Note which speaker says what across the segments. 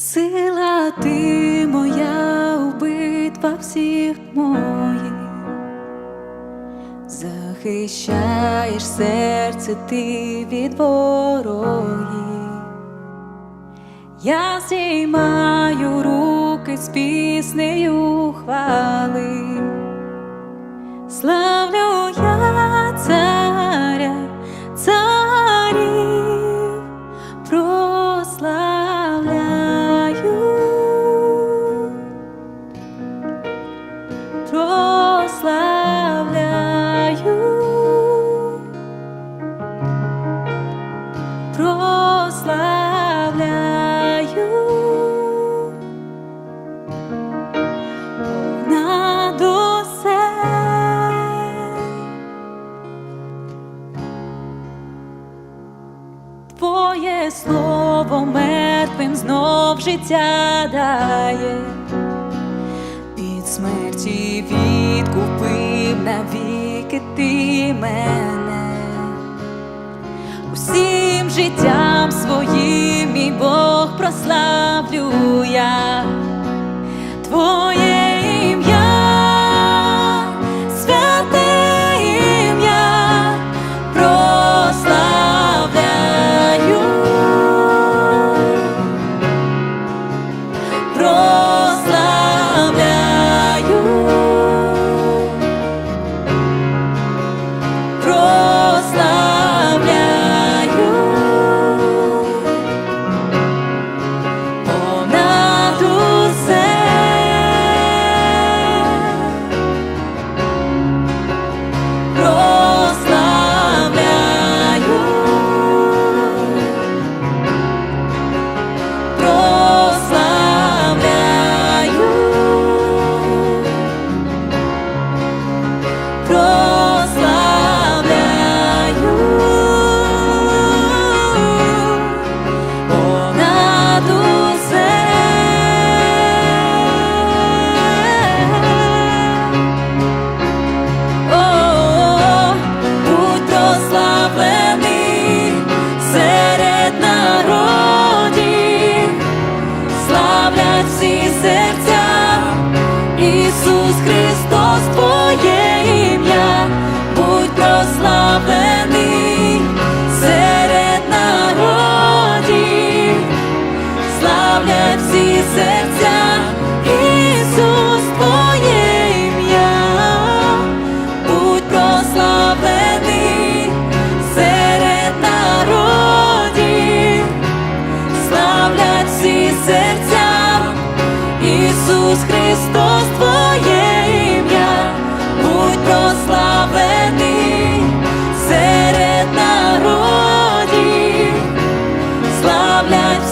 Speaker 1: Сила ти моя у битвах всіх моїх, захищаєш серце ти від ворогів. Я зіймаю руки з піснею хвали, славлю слово мертвим знов життя дає, від смерті відкупив навіки ти мене. Усім життям своїм, мій Бог прославлю я. Твоє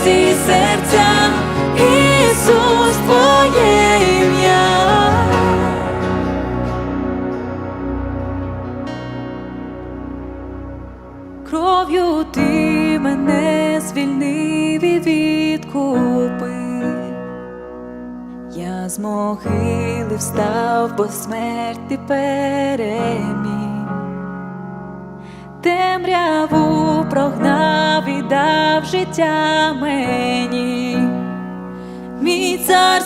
Speaker 1: всі серця, Ісус, Твоє ім'я. Кров'ю ти мене звільнив і відкупив. Я з могили встав, бо смерть ти переміг. Темряву прогнав і дав життя мені. Мій цар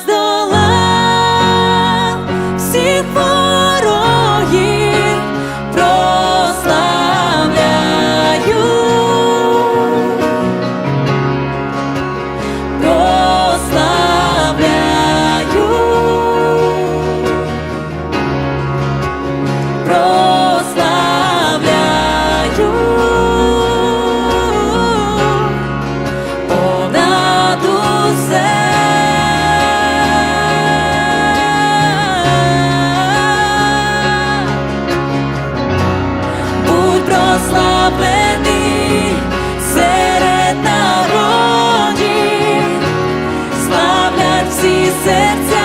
Speaker 1: славлять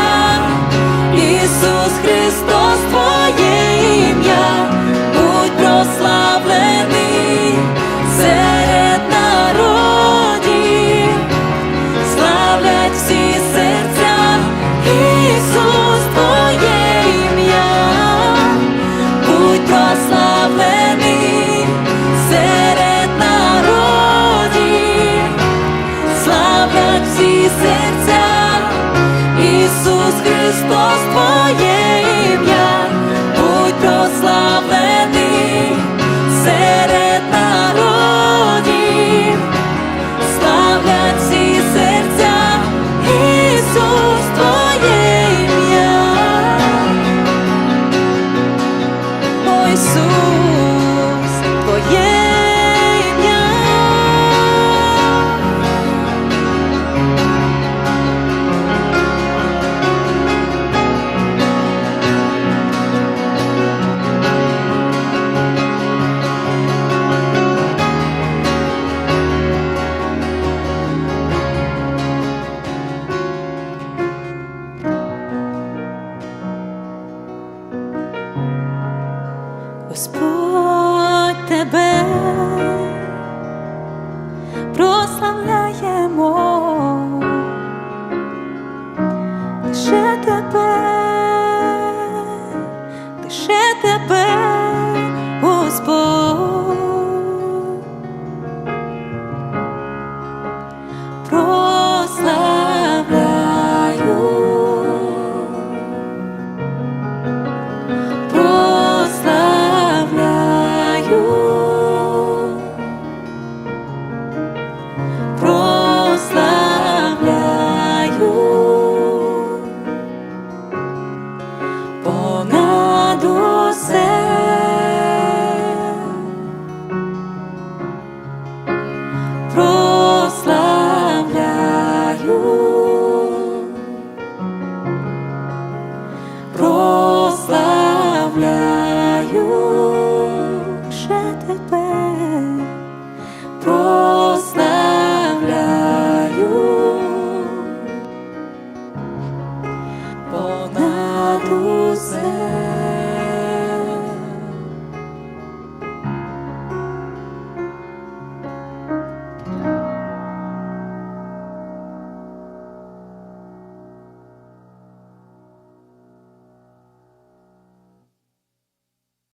Speaker 1: Господь тебе